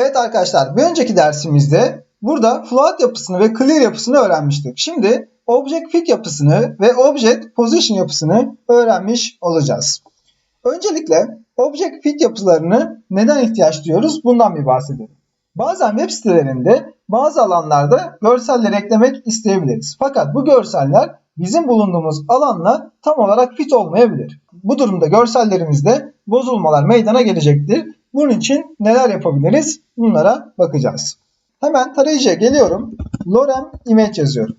Evet arkadaşlar bir önceki dersimizde burada float yapısını ve clear yapısını öğrenmiştik. Şimdi object fit yapısını ve object position yapısını öğrenmiş olacağız. Öncelikle object fit yapılarını neden ihtiyaç duyuyoruz bundan bir bahsedelim. Bazen web sitelerinde bazı alanlarda görseller eklemek isteyebiliriz. Fakat bu görseller bizim bulunduğumuz alanla tam olarak fit olmayabilir. Bu durumda görsellerimizde bozulmalar meydana gelecektir. Bunun için neler yapabiliriz? Bunlara bakacağız. Hemen tarayıcıya geliyorum. Lorem image yazıyorum.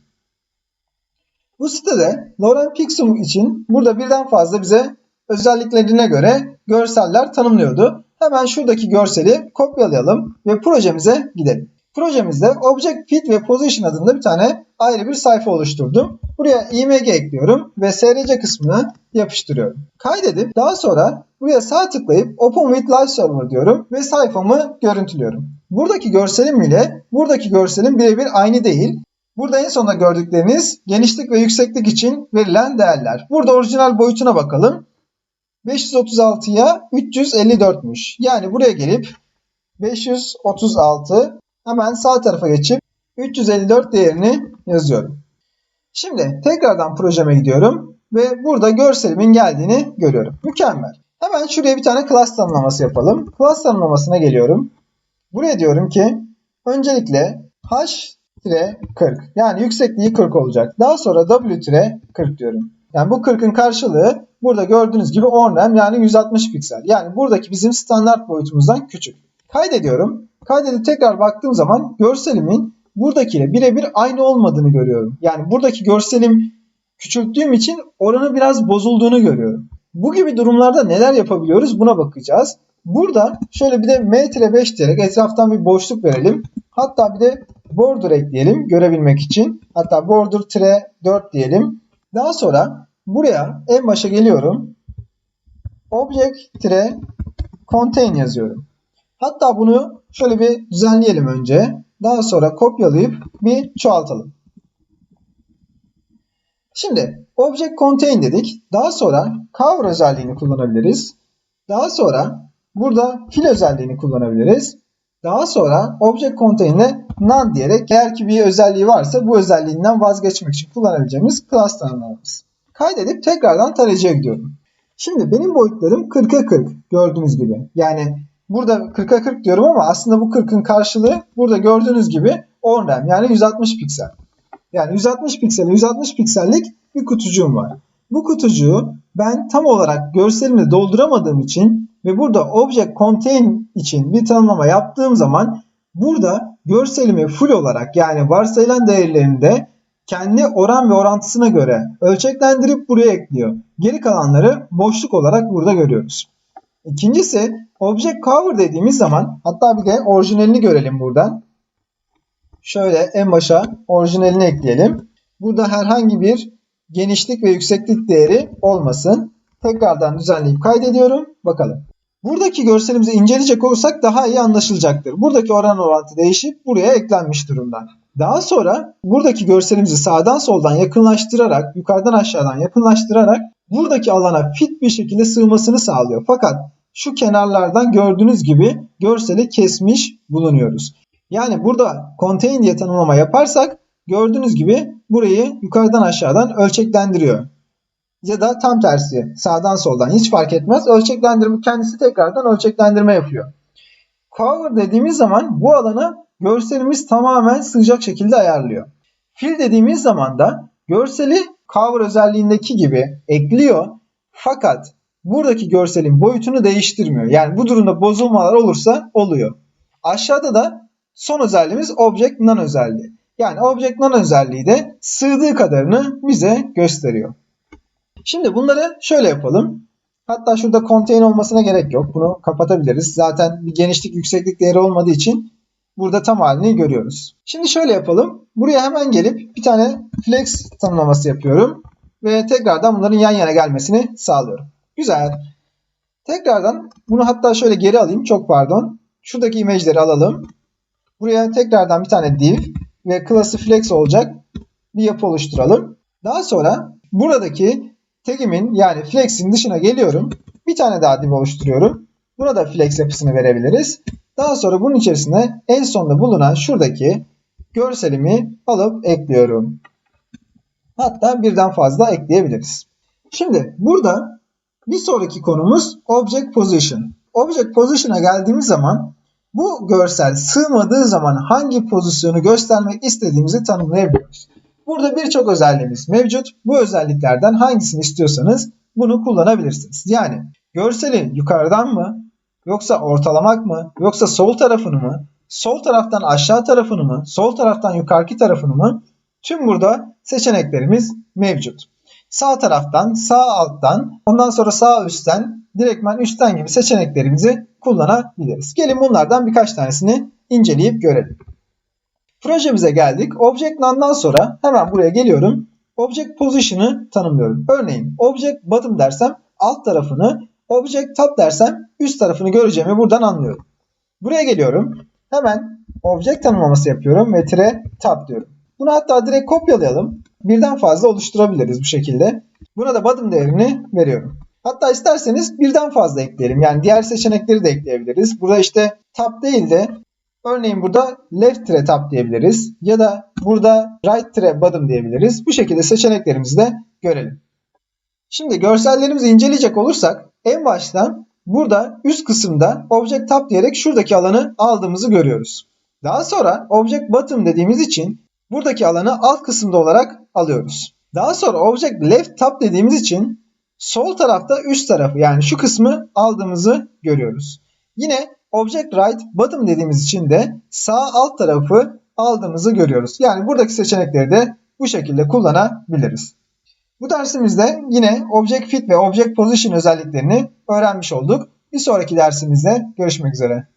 Bu sitede Lorem Pixel için burada birden fazla bize özelliklerine göre görseller tanımlıyordu. Hemen şuradaki görseli kopyalayalım ve projemize gidelim. Projemizde Object Fit ve Position adında bir tane ayrı bir sayfa oluşturdum. Buraya img ekliyorum ve src kısmına yapıştırıyorum. Kaydedip daha sonra buraya sağ tıklayıp Open with Live Server diyorum ve sayfamı görüntülüyorum. Buradaki görselim ile buradaki görselim birebir aynı değil. Burada en sonunda gördükleriniz genişlik ve yükseklik için verilen değerler. Burada orijinal boyutuna bakalım. 536'ya 354'müş. Yani buraya gelip 536 hemen sağ tarafa geçip 354 değerini yazıyorum. Şimdi tekrardan projeme gidiyorum ve burada görselimin geldiğini görüyorum. Mükemmel. Hemen şuraya bir tane class tanımlaması yapalım. Class tanımlamasına geliyorum. Buraya diyorum ki öncelikle h-40 yani yüksekliği 40 olacak. Daha sonra w-40 diyorum. Yani bu 40'ın karşılığı burada gördüğünüz gibi 10 rem yani 160 piksel. Yani buradaki bizim standart boyutumuzdan küçük. Kaydediyorum. Kaydedip tekrar baktığım zaman görselimin buradakiyle birebir aynı olmadığını görüyorum. Yani buradaki görselim küçülttüğüm için oranı biraz bozulduğunu görüyorum. Bu gibi durumlarda neler yapabiliyoruz buna bakacağız. Burada şöyle bir de m-5 diyerek etraftan bir boşluk verelim. Hatta bir de border ekleyelim görebilmek için. Hatta border-4 diyelim. Daha sonra buraya en başa geliyorum. Object-contain yazıyorum. Hatta bunu şöyle bir düzenleyelim önce. Daha sonra kopyalayıp bir çoğaltalım. Şimdi object contain dedik. Daha sonra cover özelliğini kullanabiliriz. Daha sonra burada fill özelliğini kullanabiliriz. Daha sonra object contain'e none diyerek eğer ki bir özelliği varsa bu özelliğinden vazgeçmek için kullanabileceğimiz class tanımlamamız. Kaydedip tekrardan tarayıcıya gidiyorum. Şimdi benim boyutlarım 40'a 40 gördüğünüz gibi. Yani burada 40'a 40 diyorum ama aslında bu 40'ın karşılığı burada gördüğünüz gibi 10 rem yani 160 piksel. Yani 160 piksel 160 piksellik bir kutucuğum var. Bu kutucuğu ben tam olarak görselimle dolduramadığım için ve burada object contain için bir tanımlama yaptığım zaman burada görselimi full olarak yani varsayılan değerlerinde kendi oran ve orantısına göre ölçeklendirip buraya ekliyor. Geri kalanları boşluk olarak burada görüyoruz. İkincisi object cover dediğimiz zaman hatta bir de orijinalini görelim buradan. Şöyle en başa orijinalini ekleyelim. Burada herhangi bir genişlik ve yükseklik değeri olmasın. Tekrardan düzenleyip kaydediyorum. Bakalım. Buradaki görselimizi inceleyecek olursak daha iyi anlaşılacaktır. Buradaki oran orantı değişip buraya eklenmiş durumda. Daha sonra buradaki görselimizi sağdan soldan yakınlaştırarak, yukarıdan aşağıdan yakınlaştırarak buradaki alana fit bir şekilde sığmasını sağlıyor. Fakat şu kenarlardan gördüğünüz gibi görseli kesmiş bulunuyoruz. Yani burada contain diye tanımlama yaparsak gördüğünüz gibi burayı yukarıdan aşağıdan ölçeklendiriyor. Ya da tam tersi sağdan soldan hiç fark etmez. Ölçeklendirme kendisi tekrardan ölçeklendirme yapıyor. Cover dediğimiz zaman bu alana görselimiz tamamen sığacak şekilde ayarlıyor. Fill dediğimiz zaman da görseli cover özelliğindeki gibi ekliyor. Fakat buradaki görselin boyutunu değiştirmiyor. Yani bu durumda bozulmalar olursa oluyor. Aşağıda da son özelliğimiz Object None özelliği. Yani Object None özelliği de sığdığı kadarını bize gösteriyor. Şimdi bunları şöyle yapalım. Hatta şurada contain olmasına gerek yok. Bunu kapatabiliriz. Zaten bir genişlik yükseklik değeri olmadığı için burada tam halini görüyoruz. Şimdi şöyle yapalım. Buraya hemen gelip bir tane flex tanımlaması yapıyorum. Ve tekrardan bunların yan yana gelmesini sağlıyorum. Güzel. Tekrardan bunu hatta şöyle geri alayım. Çok pardon. Şuradaki imajları alalım. Buraya tekrardan bir tane div ve class'ı flex olacak bir yapı oluşturalım. Daha sonra buradaki tagimin yani flex'in dışına geliyorum. Bir tane daha div oluşturuyorum. Buna da flex yapısını verebiliriz. Daha sonra bunun içerisine en sonda bulunan şuradaki görselimi alıp ekliyorum. Hatta birden fazla ekleyebiliriz. Şimdi burada bir sonraki konumuz Object Position. Object Position'a geldiğimiz zaman bu görsel sığmadığı zaman hangi pozisyonu göstermek istediğimizi tanımlayabiliyoruz. Burada birçok özelliğimiz mevcut. Bu özelliklerden hangisini istiyorsanız bunu kullanabilirsiniz. Yani görseli yukarıdan mı yoksa ortalamak mı yoksa sol tarafını mı sol taraftan aşağı tarafını mı sol taraftan yukarıki tarafını mı tüm burada seçeneklerimiz mevcut. Sağ taraftan, sağ alttan, ondan sonra sağ üstten, direktmen üstten gibi seçeneklerimizi kullanabiliriz. Gelin bunlardan birkaç tanesini inceleyip görelim. Projemize geldik. Object None'dan sonra hemen buraya geliyorum. Object Position'ı tanımlıyorum. Örneğin Object Bottom dersem alt tarafını, Object Top dersem üst tarafını göreceğimi buradan anlıyorum. Buraya geliyorum. Hemen Object tanımlaması yapıyorum ve tire top diyorum. Bunu hatta direkt kopyalayalım. Birden fazla oluşturabiliriz bu şekilde. Buna da bottom değerini veriyorum. Hatta isterseniz birden fazla ekleyelim. Yani diğer seçenekleri de ekleyebiliriz. Burada işte top değil de örneğin burada left tire top diyebiliriz. Ya da burada right tire bottom diyebiliriz. Bu şekilde seçeneklerimizi de görelim. Şimdi görsellerimizi inceleyecek olursak en baştan burada üst kısımda object top diyerek şuradaki alanı aldığımızı görüyoruz. Daha sonra object bottom dediğimiz için buradaki alanı alt kısımda olarak alıyoruz. Daha sonra object left top dediğimiz için sol tarafta üst tarafı yani şu kısmı aldığımızı görüyoruz. Yine object right bottom dediğimiz için de sağ alt tarafı aldığımızı görüyoruz. Yani buradaki seçenekleri de bu şekilde kullanabiliriz. Bu dersimizde yine Object Fit ve Object Position özelliklerini öğrenmiş olduk. Bir sonraki dersimizde görüşmek üzere.